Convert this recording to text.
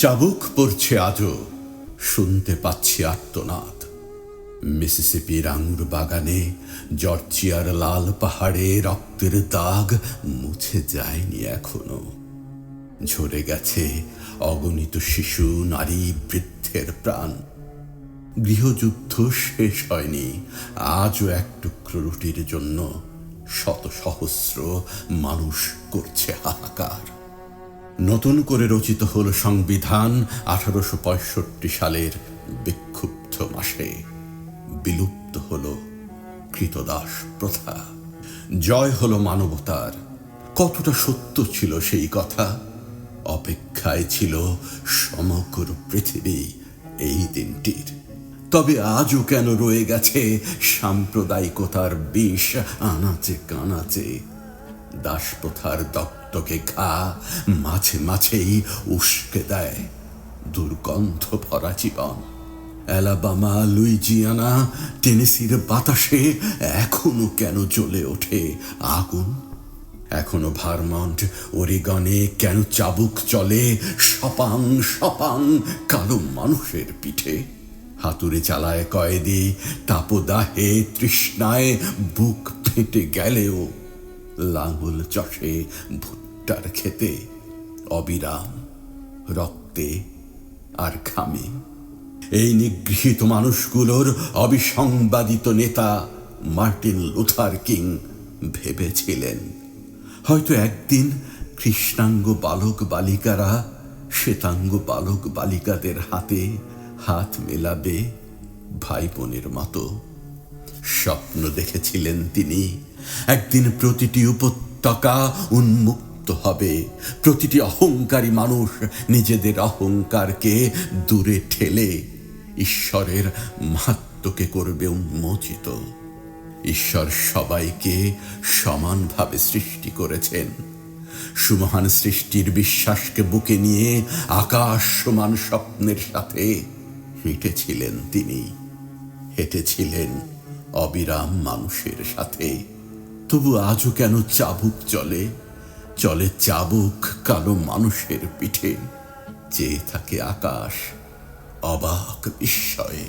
চাবুক পড়ছে আজও। শুনতে পাচ্ছি আত্মনাদ মিসিসিপির আঙুর বাগানে জর্জিয়ার লাল পাহাড়ে রক্তের দাগ মুছে যায়নি এখনও। ঝরে গেছে অগণিত শিশু, নারী, বৃদ্ধের প্রাণ। গৃহযুদ্ধ শেষ হয়নি, আজও এক টুকরো রুটির জন্য শত সহস্র মানুষ করছে হাহাকার। নতুন করে রচিত হল সংবিধান আঠারোশো পঁয়ষট্টি সালের বিক্ষুব্ধ মাসে। বিলুপ্ত হল কৃতদাস প্রথা। জয় হলো মানবতার। কতটা সত্য ছিল সেই কথা? অপেক্ষায় ছিল সমগ্র পৃথিবী এই দিনটির। তবে আজও কেন রয়ে গেছে সাম্প্রদায়িকতার বিষ আনাচে কানাচে? দাসপ্রথার দত্তকে ঘা মাঝে মাঝেই উস্কে দেয় দুর্গন্ধ ভরা জীবন। অ্যালাবামা, লুইজিয়ানা, টেনেসির বাতাসে এখনও কেন জ্বলে ওঠে আগুন? এখনও ভারমন্ট, ওরিগনে কেন চাবুক চলে সপাং সপাং কালো মানুষের পিঠে? হাতুড়ে চালায় কয়েদি, তাপদাহে তৃষ্ণায় বুক ফেটে গেলেও লাঙল চষে ভুট্টার খেতে, অবিরাম রক্তে আর ঘামে। এই নিগৃহীত মানুষগুলোর অবিসংবাদিত নেতা মার্টিন লুথার কিং ভেবেছিলেন, হয়তো একদিন কৃষ্ণাঙ্গ বালক বালিকারা শ্বেতাঙ্গ বালক বালিকাদের হাতে হাত মেলাবে ভাই বোনের মতো। স্বপ্ন দেখেছিলেন তিনি, একদিন প্রতিটি উপত্যকা উন্মুক্ত হবে। প্রতিটি অহংকারী মানুষ নিজেদের অহংকারকে দূরে ঠেলে ঈশ্বরের মাহাত্মকে করবে উন্মোচিত। ঈশ্বর সবাইকে সমানভাবে সৃষ্টি করেছেন। সুমহান সৃষ্টির বিশ্বাসকে বুকে নিয়ে আকাশ সমান স্বপ্নের সাথে হেঁটেছিলেন তিনি। হেঁটেছিলেন অবিরাম মানুষের সাথে। তবু আজও কেন চাবুক চলে? চলে চাবুক কালো মানুষের পিঠে চেয়ে থাকে আকাশ অবাক বিস্ময়ে।